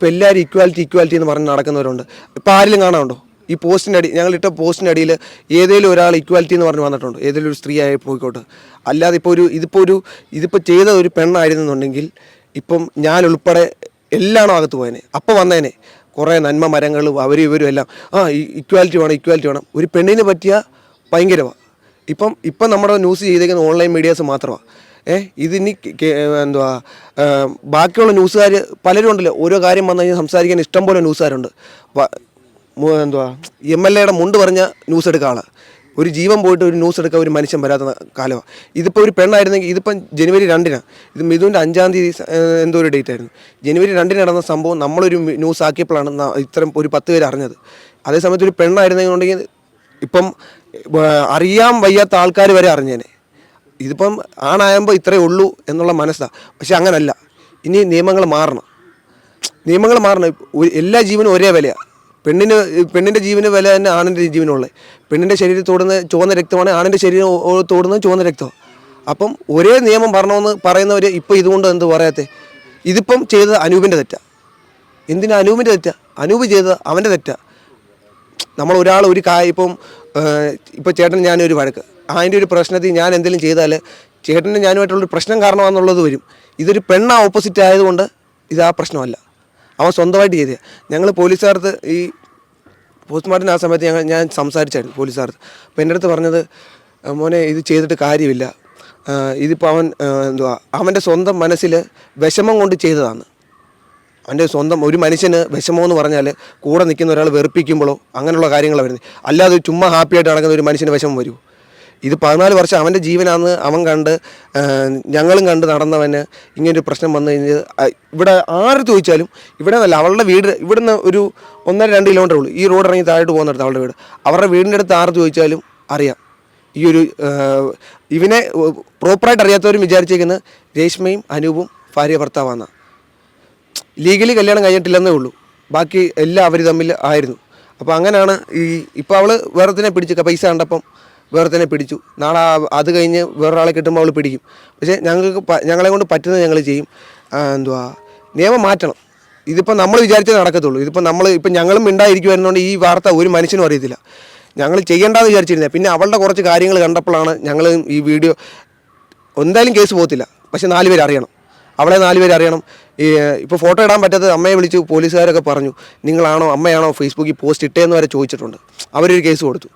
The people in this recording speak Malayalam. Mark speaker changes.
Speaker 1: ഇപ്പം എല്ലാവരും ഇക്വാലിറ്റി ഇക്വാലിറ്റി എന്ന് പറഞ്ഞ് നടക്കുന്നവരുണ്ട്. ഇപ്പം ആരെങ്കിലും കാണാനുണ്ടോ ഈ പോസ്റ്റിന്റെ അടി ഞങ്ങളിട്ട പോസ്റ്റിന്റെ അടിയിൽ ഏതെങ്കിലും ഒരാൾ ഇക്വാലിറ്റി എന്ന് പറഞ്ഞ് വന്നിട്ടുണ്ട്. ഏതെങ്കിലും ഒരു സ്ത്രീ ആയി പോയിക്കോട്ടെ. അല്ലാതെ ഇപ്പോൾ ഒരു ഇതിപ്പോൾ ഒരു ഇതിപ്പോൾ ചെയ്ത ഒരു പെണ്ണായിരുന്നുണ്ടെങ്കിൽ ഇപ്പം ഞാൻ ഉൾപ്പെടെ എല്ലാണോ അകത്ത് പോയേനെ? അപ്പോൾ വന്നേനെ. കുറേ നന്മ മരങ്ങളും അവരും ഇവരും എല്ലാം. ആ ഇക്വാലിറ്റി വേണം ഇക്വാലിറ്റി വേണം. ഒരു പെണ്ണിനെ പറ്റിയ ഭയങ്കരമാണ് ഇപ്പം ഇപ്പം നമ്മുടെ ന്യൂസ് ചെയ്തേക്കുന്ന ഓൺലൈൻ മീഡിയാസ് മാത്രമാണ് ഏ ഇതിനി എന്തുവാ ബാക്കിയുള്ള ന്യൂസുകാർ പലരും ഉണ്ടല്ലോ. ഓരോ കാര്യം വന്നു കഴിഞ്ഞാൽ സംസാരിക്കാൻ ഇഷ്ടം പോലെ ന്യൂസുകാരുണ്ട്. എന്തുവാ എം എൽ എയുടെ മുണ്ട് പറഞ്ഞ ന്യൂസ് എടുക്കുക ഒരു ജീവൻ പോയിട്ട് ഒരു ന്യൂസ് എടുക്കാൻ ഒരു മനുഷ്യൻ വരാത്ത കാലമാണ് ഇതിപ്പോൾ ഒരു പെണ്ണായിരുന്നെങ്കിൽ ഇതിപ്പം ജനുവരി രണ്ടിനാണ് ഇത് മിഥുവിന്റെ അഞ്ചാം തീയതി എന്തോ ഒരു ഡേറ്റ് ആയിരുന്നു. ജനുവരി രണ്ടിന് നടന്ന സംഭവം നമ്മളൊരു ന്യൂസ് ആക്കിയപ്പോഴാണ് ഇത്തരം ഒരു പത്ത് പേര് അറിഞ്ഞത്. അതേസമയത്ത് ഒരു പെണ്ണായിരുന്നെങ്കിൽ ഇപ്പം അറിയാൻ വയ്യാത്ത ആൾക്കാർ വരെ അറിഞ്ഞേനെ. ഇതിപ്പം ആണാകുമ്പോൾ ഇത്രയേ ഉള്ളൂ എന്നുള്ള മനസ്സാണ് പക്ഷെ അങ്ങനല്ല. ഇനി നിയമങ്ങൾ മാറണം. നിയമങ്ങൾ മാറണം. എല്ലാ ജീവനും ഒരേ വിലയാണ് പെണ്ണിന് പെണ്ണിന്റെ ജീവന് വില തന്നെ ആണിന്റെ ജീവനുള്ളത് പെണ്ണിന്റെ ശരീരം തോടുന്ന ചുവന്ന രക്തമാണ് ആണിന്റെ ശരീരം തോടുന്ന ചുവന്ന രക്തമാണ് അപ്പം ഒരേ നിയമം പറഞ്ഞണമെന്ന് പറയുന്നവർ ഇപ്പോൾ ഇതുകൊണ്ട് എന്ത് പറയാത്തെ? ഇതിപ്പം ചെയ്തത് അനൂപിന്റെ തെറ്റാണ് എന്തിനാ അനൂപിന്റെ തെറ്റാ? അനൂപ് ചെയ്തത് അവന്റെ തെറ്റാ. നമ്മൾ ഒരാൾ ഒരു കാ ഇപ്പം ഇപ്പോൾ ചേട്ടൻ ഞാനൊരു വഴക്ക്. അതിന്റെ ഒരു പ്രശ്നത്തിൽ ഞാൻ എന്തെങ്കിലും ചെയ്താൽ ചേട്ടന്റെ ഞാനുമായിട്ടുള്ളൊരു പ്രശ്നം കാരണമാണെന്നുള്ളത് വരും. ഇതൊരു പെണ്ണ ഓപ്പോസിറ്റ് ആയതുകൊണ്ട് ഇത് ആ പ്രശ്നമല്ല. അവൻ സ്വന്തമായിട്ട് ചെയ്തത്. ഞങ്ങൾ പോലീസുകാർക്ക് ഈ പോസ്റ്റ്മോർട്ടം ആ സമയത്ത് ഞങ്ങൾ ഞാൻ സംസാരിച്ചായിരുന്നു പോലീസുകാർക്ക് അപ്പോൾ എന്റെ അടുത്ത് പറഞ്ഞത് മോനെ ഇത് ചെയ്തിട്ട് കാര്യമില്ല. ഇതിപ്പോൾ അവൻ എന്തുവാ അവന്റെ സ്വന്തം മനസ്സിൽ വിഷമം കൊണ്ട് ചെയ്തതാണ്. അവന്റെ സ്വന്തം ഒരു മനുഷ്യന് വിഷമം എന്ന് പറഞ്ഞാൽ കൂടെ നിൽക്കുന്ന ഒരാൾ വെറുപ്പിക്കുമ്പോഴോ അങ്ങനെയുള്ള കാര്യങ്ങളാണ് വരുന്നത്. അല്ലാതെ ചുമ്മാ ഹാപ്പിയായിട്ട് നടക്കുന്ന ഒരു മനുഷ്യന് വിഷമം വരുമോ? ഇത് പതിനാല് വർഷം അവന്റെ ജീവനാന്ന് അവൻ കണ്ട് ഞങ്ങളും കണ്ട് നടന്നവന് ഇങ്ങനൊരു പ്രശ്നം വന്നു കഴിഞ്ഞാൽ ഇവിടെ ആര് ചോദിച്ചാലും ഇവിടെ നല്ല അവളുടെ വീട് ഇവിടുന്ന് ഒരു ഒന്നര രണ്ട് കിലോമീറ്റർ ഉള്ളൂ. ഈ റോഡ് ഇറങ്ങി താഴോട്ട് പോകുന്നിടത്ത് അവളുടെ വീട്. അവരുടെ വീടിന്റെ അടുത്ത് ആര് ചോദിച്ചാലും അറിയാം. ഈ ഒരു ഇവനെ പ്രോപ്പറായിട്ട് അറിയാത്തവരും വിചാരിച്ചേക്കുന്നത് രേഷ്മയും അനൂപും ഭാര്യ ഭർത്താവാണ് ലീഗലി കല്യാണം കഴിഞ്ഞിട്ടില്ലെന്നേ ഉള്ളൂ. ബാക്കി എല്ലാം അവർ തമ്മിൽ ആയിരുന്നു. അപ്പോൾ അങ്ങനെയാണ് ഈ ഇപ്പോൾ അവൾ വേറെ തന്നെ പിടിച്ചു പൈസ കണ്ടപ്പം വേറെത്തിനെ പിടിച്ചു. നാളെ അത് കഴിഞ്ഞ് വേറൊരാളെ കിട്ടുമ്പോൾ അവൾ പിടിക്കും. പക്ഷേ ഞങ്ങൾക്ക് ഞങ്ങളെ കൊണ്ട് പറ്റുന്നത് ഞങ്ങൾ ചെയ്യും. എന്തുവാ? നിയമം മാറ്റണം. ഇതിപ്പോൾ നമ്മൾ വിചാരിച്ചേ നടക്കത്തുള്ളൂ. ഇതിപ്പോൾ നമ്മൾ ഇപ്പം ഞങ്ങളും മിണ്ടായിരിക്കുമായിരുന്നുകൊണ്ട് ഈ വാർത്ത ഒരു മനുഷ്യനും അറിയത്തില്ല. ഞങ്ങൾ ചെയ്യേണ്ടെന്ന് വിചാരിച്ചിരുന്നത് പിന്നെ അവളുടെ കുറച്ച് കാര്യങ്ങൾ കണ്ടപ്പോഴാണ് ഞങ്ങൾ ഈ വീഡിയോ എന്തായാലും കേസ് പോകത്തില്ല. പക്ഷെ നാല് പേര് അറിയണം. അവളെ നാല് പേര് അറിയണം. ഇപ്പോൾ ഫോട്ടോ ഇടാൻ പറ്റാത്തത് അമ്മയെ വിളിച്ച് പോലീസുകാരൊക്കെ പറഞ്ഞു. നിങ്ങളാണോ അമ്മയാണോ ഫേസ്ബുക്കിൽ പോസ്റ്റ് ഇട്ടേന്ന് വരെ ചോദിച്ചിട്ടുണ്ട്. അവരൊരു കേസ് കൊടുത്തു.